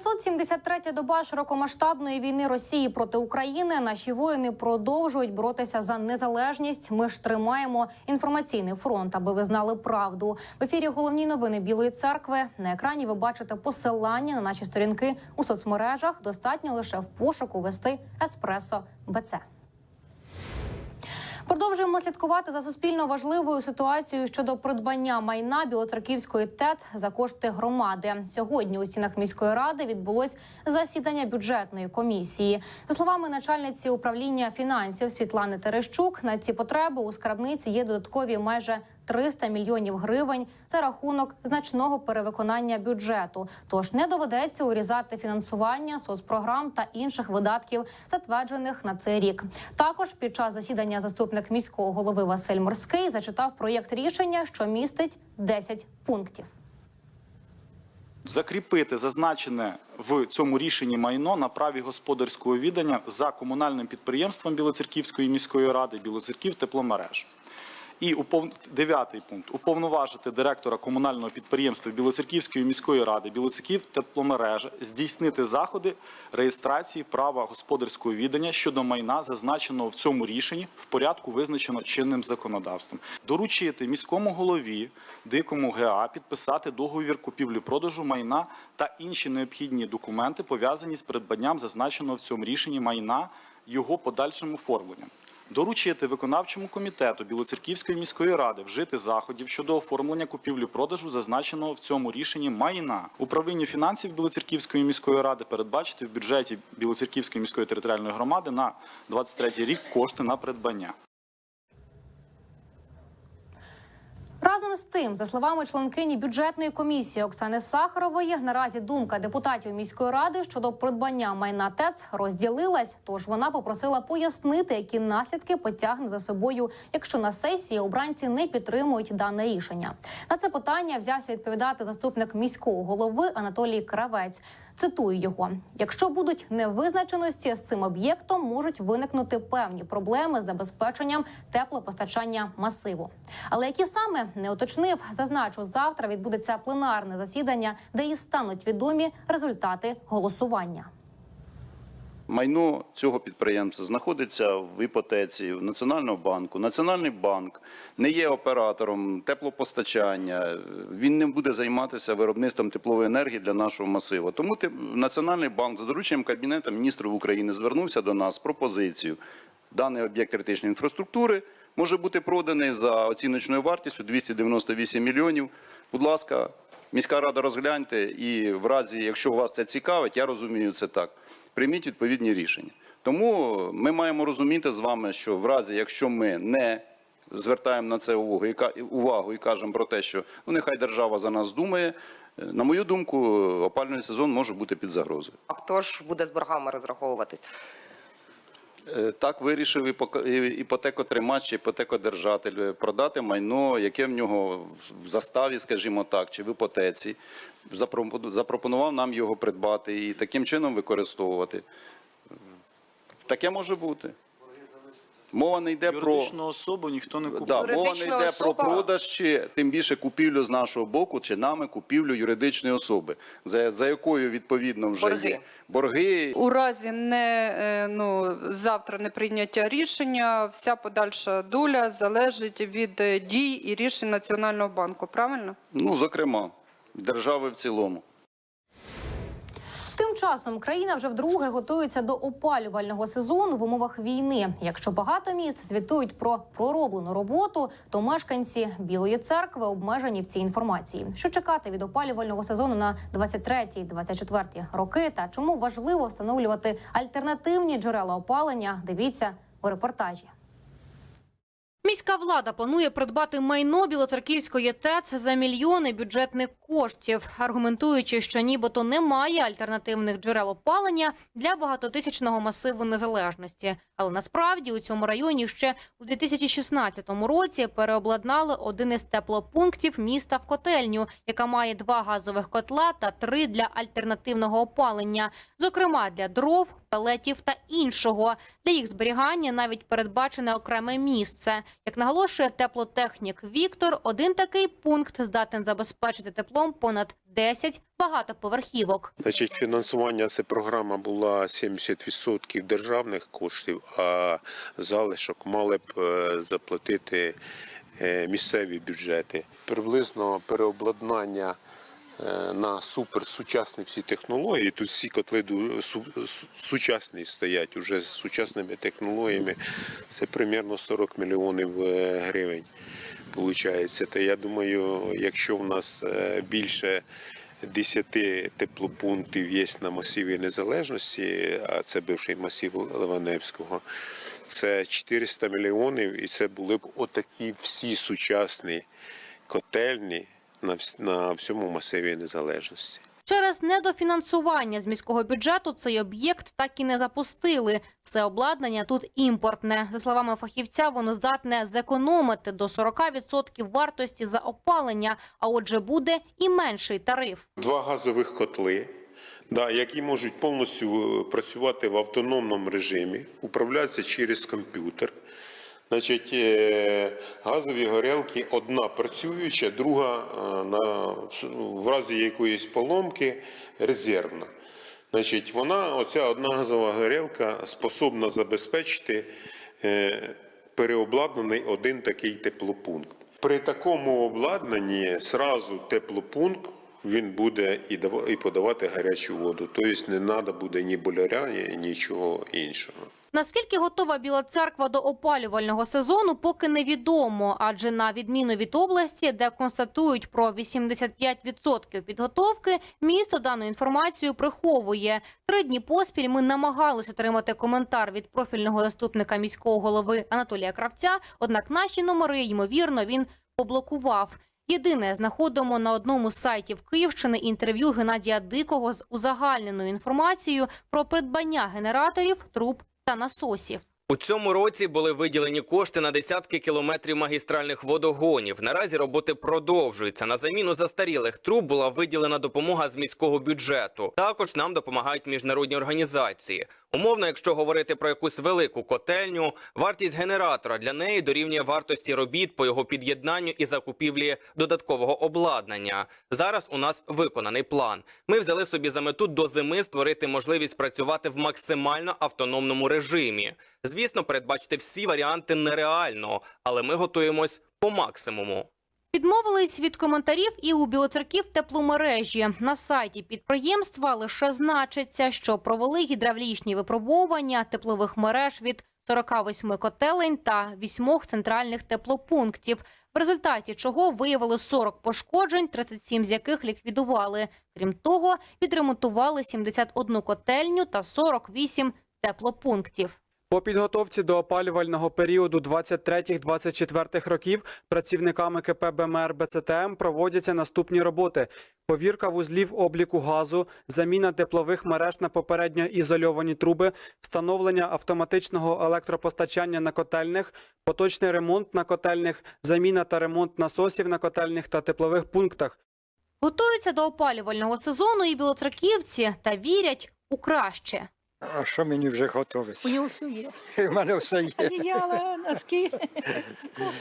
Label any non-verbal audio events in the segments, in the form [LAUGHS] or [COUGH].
973 доба широкомасштабної війни Росії проти України. Наші воїни продовжують боротися за незалежність. Ми ж тримаємо інформаційний фронт, аби ви знали правду. В ефірі головні новини Білої церкви. На екрані ви бачите посилання на наші сторінки у соцмережах. Достатньо лише в пошуку вести еспресо БЦ. Продовжуємо слідкувати за суспільно важливою ситуацією щодо придбання майна Білоцерківської ТЕЦ за кошти громади. Сьогодні у стінах міської ради відбулось засідання бюджетної комісії. За словами начальниці управління фінансів Світлани Терещук, на ці потреби у скарбниці є додаткові майже 300 мільйонів гривень за рахунок значного перевиконання бюджету. Тож не доведеться урізати фінансування соцпрограм та інших видатків, затверджених на цей рік. Також під час засідання заступник міського голови Василь Морський зачитав проєкт рішення, що містить 10 пунктів. закріпити зазначене в цьому рішенні майно на праві господарського віддання за комунальним підприємством Білоцерківської міської ради Білоцерків тепломереж. І упов... дев'ятий пункт уповноважити директора комунального підприємства Білоцерківської міської ради Білоцерків тепломережа здійснити заходи реєстрації права господарського віддання щодо майна, зазначеного в цьому рішенні в порядку, визначено чинним законодавством. Доручити міському голові дикому ГА підписати договір купівлі-продажу майна та інші необхідні документи, пов'язані з придбанням зазначеного в цьому рішенні майна його подальшим оформленням. Доручити виконавчому комітету Білоцерківської міської ради вжити заходів щодо оформлення купівлі-продажу, зазначеного в цьому рішенні майна. Управлінню фінансів Білоцерківської міської ради передбачити в бюджеті Білоцерківської міської територіальної громади на 23 рік кошти на придбання. Разом з тим, за словами членкині бюджетної комісії Оксани Сахарової, наразі думка депутатів міської ради щодо придбання майна ТЕЦ розділилась. Тож вона попросила пояснити, які наслідки потягне за собою, якщо на сесії обранці не підтримують дане рішення. На це питання взявся відповідати заступник міського голови Анатолій Кравець. Цитую його: якщо будуть невизначеності з цим об'єктом, можуть виникнути певні проблеми з забезпеченням теплопостачання масиву. Але які саме не уточнив, зазначу, завтра відбудеться пленарне засідання, де і стануть відомі результати голосування. Майно цього підприємства знаходиться в іпотеці в Національного банку. Національний банк не є оператором теплопостачання. Він не буде займатися виробництвом теплової енергії для нашого масиву. Тому Національний банк за дорученням Кабінету міністрів України звернувся до нас з пропозицією. Даний об'єкт критичної інфраструктури може бути проданий за оціночною вартістю 298 мільйонів. Будь ласка, міська рада розгляньте і в разі, якщо вас це цікавить, я розумію це так. Прийміть відповідні рішення. Тому ми маємо розуміти з вами, що в разі, якщо ми не звертаємо на це увагу і, увагу і кажемо про те, що ну нехай держава за нас думає. е, На мою думку, опалювальний сезон може бути під загрозою. А хто ж буде з боргами розраховуватись? Е, Так вирішив іпотекотримач іпотекодержатель е, продати майно, яке в нього в заставі, скажімо так, чи в іпотеці. Запропонував нам його придбати і таким чином використовувати. Таке може бути. Мова не йде про. Юридичну особу ніхто не купує. Да, мова не Юридична йде про особа- продаж чи тим більше купівлю з нашого боку, чи нами купівлю юридичної особи, за, за якою відповідно вже Борги. є борги. У разі не е, ну завтра не прийняття рішення, вся подальша доля залежить від е, дій і рішень Національного банку. Правильно? Ну, зокрема, держави в цілому. Тим часом країна вже вдруге готується до опалювального сезону в умовах війни. Якщо багато міст звітують про пророблену роботу, то мешканці Білої церкви обмежені в цій інформації. Що чекати від опалювального сезону на 23-24 роки, та чому важливо встановлювати альтернативні джерела опалення? Дивіться у репортажі. Міська влада планує придбати майно Білоцерківської ТЕЦ за мільйони бюджетних коштів, аргументуючи, що нібито немає альтернативних джерел опалення для багатотисячного масиву незалежності. Але насправді у цьому районі ще у 2016 році переобладнали один із теплопунктів міста в котельню, яка має два газових котла та три для альтернативного опалення, зокрема для дров, пелетів та іншого. Для їх зберігання навіть передбачене окреме місце. Як наголошує теплотехнік Віктор, один такий пункт здатен забезпечити теплом понад 10 багатоповерхівок. Значить, фінансування це програма була 70% державних коштів, а залишок мали б е, заплатити е, місцеві бюджети. Приблизно переобладнання на суперсучасні всі технології. Тут всі котли сучасні стоять уже з сучасними технологіями. Це примерно 40 мільйонів е, гривень. Получається, то я думаю, якщо в нас е, більше 10 теплопунктів є на масиві незалежності, а це бивший масив Ливаневського, це 400 мільйонів, і це були б отакі всі сучасні котельні на, на всьому масиві незалежності. Через недофінансування з міського бюджету цей об'єкт так і не запустили. Все обладнання тут імпортне. За словами фахівця, воно здатне зекономити до 40% вартості за опалення, а отже, буде і менший тариф. Два газових котли, да, які можуть повністю е, працювати в автономному режимі, управлятися через комп'ютер. Значить, е, газові горілки одна працююча, друга е, на, в разі якоїсь поломки резервна. Значить, вона, оця одна газова горілка, способна забезпечити е, переобладнаний один такий теплопункт. При такому обладнанні зразу теплопункт він буде і дава- і подавати гарячу воду. Тобто не треба буде ні боляря, ні нічого іншого. Наскільки готова Біла церква до опалювального сезону, поки невідомо. Адже на відміну від області, де констатують про 85% підготовки, місто дану інформацію приховує. Три дні поспіль ми намагались отримати коментар від профільного заступника міського голови Анатолія Кравця. Однак наші номери, ймовірно, він поблокував. Єдине, знаходимо на одному з сайтів Київщини інтерв'ю Геннадія Дикого з узагальненою інформацією про придбання генераторів, труб та насосів. У цьому році були виділені кошти на десятки кілометрів магістральних водогонів. Наразі роботи продовжуються. На заміну застарілих труб була виділена допомога з міського бюджету. Також нам допомагають міжнародні організації. Умовно, якщо говорити про якусь велику котельню, вартість генератора для неї дорівнює вартості робіт по його під'єднанню і закупівлі додаткового обладнання. Зараз у нас виконаний план. Ми взяли собі за мету до зими створити можливість працювати в максимально автономному режимі. Звісно, передбачити всі варіанти нереально, але ми готуємось по максимуму. Відмовились від коментарів і у Білоцерків тепломережі. На сайті підприємства лише значиться, що провели гідравлічні випробовування теплових мереж від 48 котелень та 8 центральних теплопунктів, в результаті чого виявили 40 пошкоджень, 37 з яких ліквідували. Крім того, відремонтували 71 котельню та 48 теплопунктів. По підготовці до опалювального періоду 23-24 років працівниками КП БМР БЦТМ проводяться наступні роботи: повірка вузлів обліку газу, заміна теплових мереж на попередньо ізольовані труби, встановлення автоматичного електропостачання на котельних, поточний ремонт на котельних, заміна та ремонт насосів на котельних та теплових пунктах. Готуються до опалювального сезону і білоцерківці та вірять у краще. А що мені вже готовить? У нього все є. [LAUGHS] У мене все є. Одеяло, носки.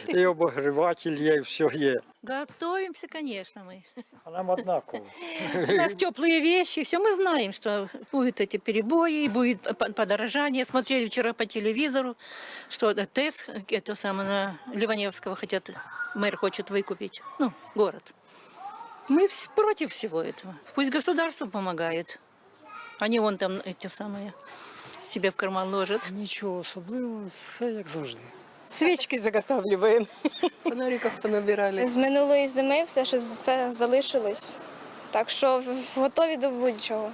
І обогріватель є, і все є. Готовимся, конечно, мы. А нам однаково. У нас теплые вещи, все мы знаем, что будут эти перебои, будет по- подорожание. Смотрели вчера по телевизору, что ТЭС, это самое, на Ливаневского хотят, мэр хочет выкупить, ну, город. Мы вс- против всего этого. Пусть государство помогает, А вон там эти самые себе в карман ложат. Нічого особливого, все як завжди. Свічки заготавлюємо. Фонариков понабирали. З минулої зими все ще все залишилось. Так що готові до будь-чого.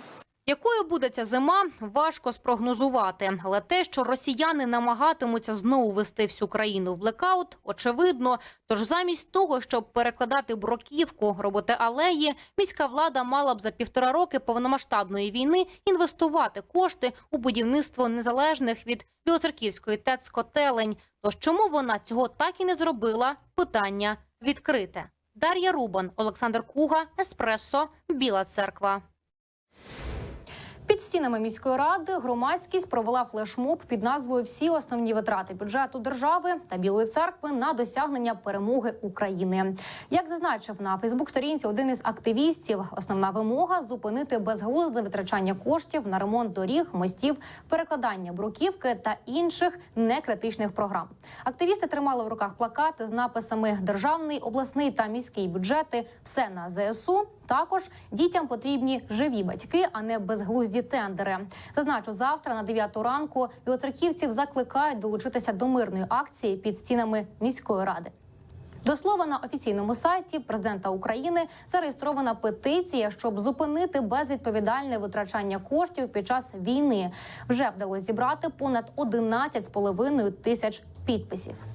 Якою буде ця зима, важко спрогнозувати. Але те, що росіяни намагатимуться знову вести всю країну в блекаут, очевидно. Тож замість того, щоб перекладати бруківку, робити алеї, міська влада мала б за півтора роки повномасштабної війни інвестувати кошти у будівництво незалежних від білоцерківської ТЕЦ котелень. Тож чому вона цього так і не зробила? Питання відкрите. Дар'я Рубан, Олександр Куга, Еспресо, Біла Церква. Під стінами міської ради громадськість провела флешмоб під назвою Всі основні витрати бюджету держави та Білої церкви на досягнення перемоги України. Як зазначив на Фейсбук-сторінці один із активістів, основна вимога зупинити безглузде витрачання коштів на ремонт доріг, мостів, перекладання бруківки та інших некритичних програм. Активісти тримали в руках плакати з написами Державний, обласний та міський бюджети все на ЗСУ. Також дітям потрібні живі батьки, а не безглузді тендери. Зазначу, завтра на 9 ранку білоцерківців закликають долучитися до мирної акції під стінами міської ради. До слова, на офіційному сайті президента України зареєстрована петиція, щоб зупинити безвідповідальне витрачання коштів під час війни. Вже вдалося зібрати понад 11,5 тисяч підписів.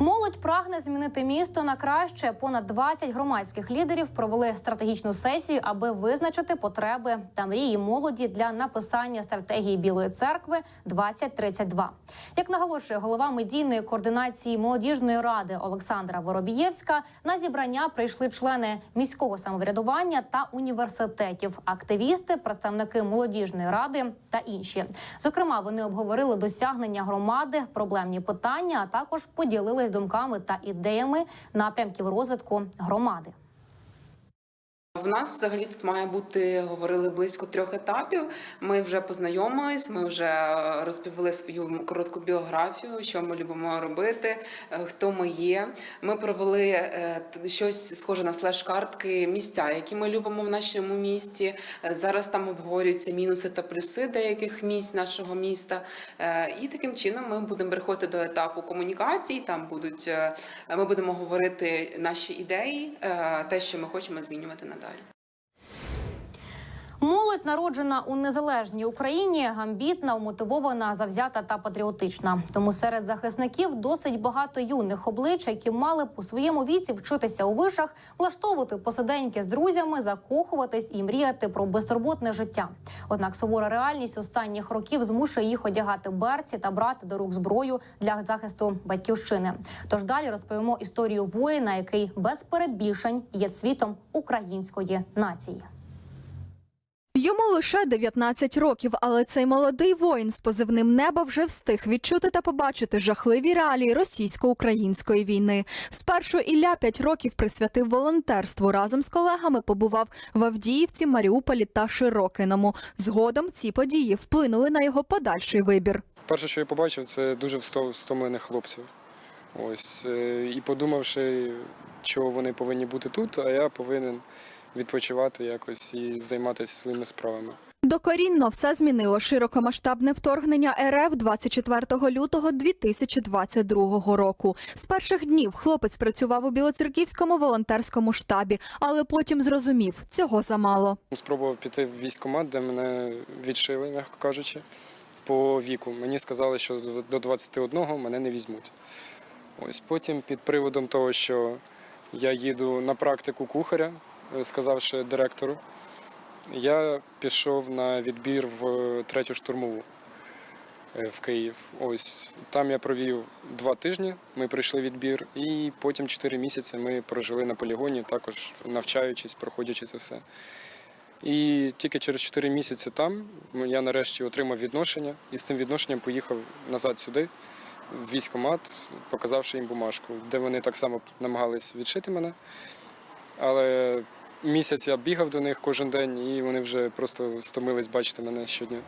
Молодь прагне змінити місто на краще. Понад 20 громадських лідерів провели стратегічну сесію, аби визначити потреби та мрії молоді для написання стратегії Білої церкви 2032. Як наголошує голова медійної координації молодіжної ради Олександра Воробієвська, на зібрання прийшли члени міського самоврядування та університетів, активісти, представники молодіжної ради та інші. Зокрема, вони обговорили досягнення громади, проблемні питання, а також поділились думками та ідеями напрямків розвитку громади. В нас взагалі тут має бути говорили близько трьох етапів. Ми вже познайомились, ми вже розповіли свою коротку біографію, що ми любимо робити, е, хто ми є. Ми провели е, щось схоже на слеш-картки місця, які ми любимо в нашому місті. Е, Зараз там обговорюються мінуси та плюси деяких місць нашого міста. І таким чином ми будемо переходити до етапу комунікацій. Там будуть ми будемо говорити наші ідеї, те, що ми хочемо змінювати надалі. Молодь народжена у незалежній Україні, амбітна, умотивована, завзята та патріотична. Тому серед захисників досить багато юних облич, які мали б у своєму віці вчитися у вишах, влаштовувати посиденьки з друзями, закохуватись і мріяти про безтурботне життя. Однак сувора реальність останніх років змушує їх одягати берці та брати до рук зброю для захисту батьківщини. Тож далі розповімо історію воїна, який без перебільшень є цвітом української нації. Йому лише 19 років, але цей молодий воїн з позивним неба вже встиг відчути та побачити жахливі реалії російсько-української війни. Спершу Ілля 5 років присвятив волонтерству. Разом з колегами побував в Авдіївці, Маріуполі та Широкиному. Згодом ці події вплинули на його подальший вибір. Перше, що я побачив, це дуже всто- втомлених хлопців. Ось е, і подумавши, чого вони повинні бути тут, а я повинен відпочивати якось і займатися своїми справами. Докорінно все змінило широкомасштабне вторгнення РФ 24 лютого 2022 року. З перших днів хлопець працював у Білоцерківському волонтерському штабі, але потім зрозумів, цього замало. Спробував піти в військкомат, де мене відшили, м'яко кажучи, по віку. Мені сказали, що до 21 мене не візьмуть. Ось потім під приводом того, що я їду на практику кухаря, сказавши директору, я пішов на відбір в третю штурмову е, в Київ. Ось там я провів два тижні. Ми пройшли відбір, і потім чотири місяці ми прожили на полігоні, також навчаючись, проходячи це все. І тільки через 4 місяці там я нарешті отримав відношення і з тим відношенням поїхав назад сюди, в військкомат, показавши їм бумажку, де вони так само намагались відшити мене. Але місяць я бігав до них кожен день, і вони вже просто стомились бачити мене щодня.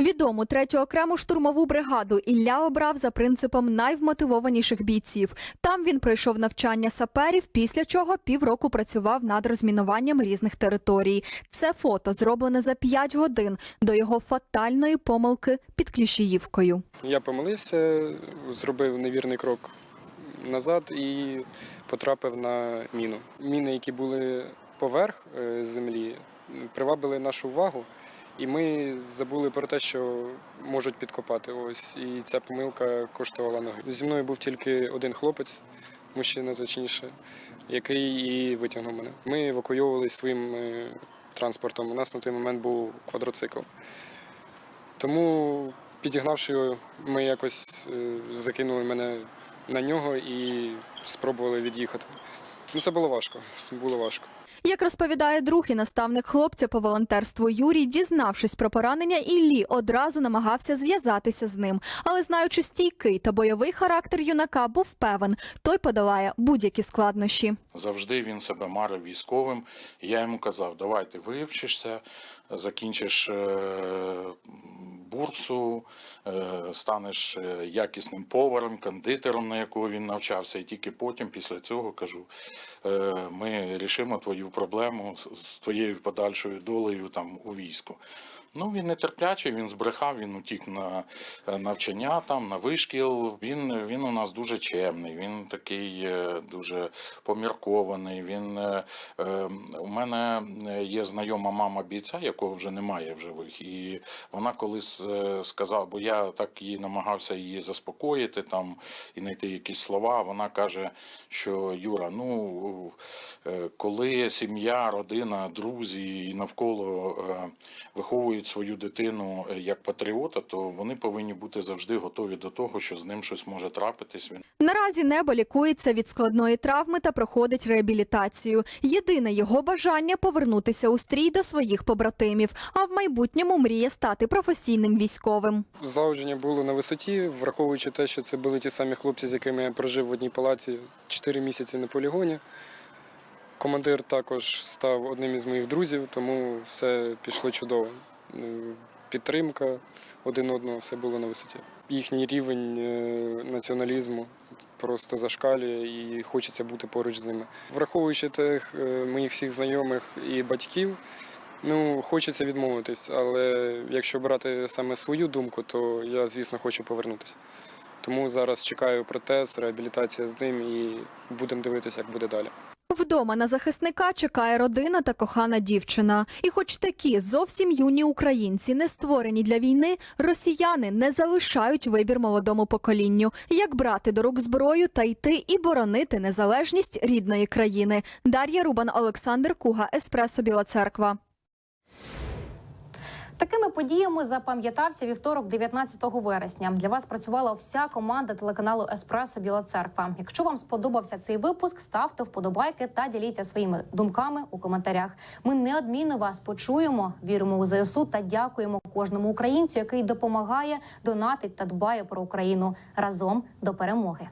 Відому третю окрему штурмову бригаду Ілля обрав за принципом найвмотивованіших бійців. Там він пройшов навчання саперів, після чого півроку працював над розмінуванням різних територій. Це фото зроблене за 5 годин до його фатальної помилки під Кліщіївкою. Я помилився, зробив невірний крок назад і потрапив на міну. Міни, які були поверх е, землі, привабили нашу увагу, і ми забули про те, що можуть підкопати. Ось і ця помилка коштувала ноги. Зі мною був тільки один хлопець, мужчина точніше, який і витягнув мене. Ми евакуйовувалися своїм е, транспортом. У нас на той момент був квадроцикл. Тому, підігнавши його, ми якось е, закинули мене на нього і спробували від'їхати. Ну, це було важко. Було важко. Як розповідає друг і наставник хлопця по волонтерству Юрій, дізнавшись про поранення, Іллі одразу намагався зв'язатися з ним. Але знаючи стійкий та бойовий характер юнака, був певен, той подолає будь-які складнощі. Завжди він себе марив військовим. Я йому казав: давай ти вивчишся, закінчиш е, бурсу, е, станеш е, якісним поваром, кондитером, на якого він навчався, і тільки потім, після цього, кажу, ми рішимо твою проблему з твоєю подальшою долею там у війську. Ну, він нетерплячий, він збрехав, він утік на е, навчання, там, на вишкіл. Він, він у нас дуже чемний, він такий е, дуже поміркований. Він, е, е, у мене е, є знайома мама бійця, якого вже немає в живих. І вона колись сказала, бо я так її намагався її заспокоїти там і знайти якісь слова. Вона каже, що Юра, ну коли сім'я, родина, друзі і навколо е, виховують свою дитину е, як патріота, то вони повинні бути завжди готові до того, що з ним щось може трапитись. Він Наразі небо лікується від складної травми та проходить реабілітацію. Єдине його бажання повернутися у стрій до своїх побратимів, а в майбутньому мріє стати професійним військовим. Злагодження було на висоті, враховуючи те, що це були ті самі хлопці, з якими я прожив в одній палаці 4 місяці на полігоні. Командир також став одним із моїх друзів, тому все пішло чудово. Е, Підтримка один одного, все було на висоті. Їхній рівень е, націоналізму просто зашкалює і хочеться бути поруч з ними. Враховуючи тих е, моїх всіх знайомих і батьків, Ну, хочеться відмовитись, але якщо брати саме свою думку, то я, звісно, хочу повернутися. Тому зараз чекаю протез, реабілітація з ним і будемо дивитися, як буде далі. Вдома на захисника чекає родина та кохана дівчина. І хоч такі зовсім юні українці не створені для війни, росіяни не залишають вибір молодому поколінню, як брати до рук зброю та йти і боронити незалежність рідної країни. Дар'я Рубан, Олександр Куга, Еспресо Біла Церква. Такими подіями запам'ятався вівторок, 19 вересня. Для вас працювала вся команда телеканалу Еспресо Біла Церква. Якщо вам сподобався цей випуск, ставте вподобайки та діліться своїми думками у коментарях. Ми неодмінно вас почуємо, віримо у ЗСУ та дякуємо кожному українцю, який допомагає, донатить та дбає про Україну разом до перемоги.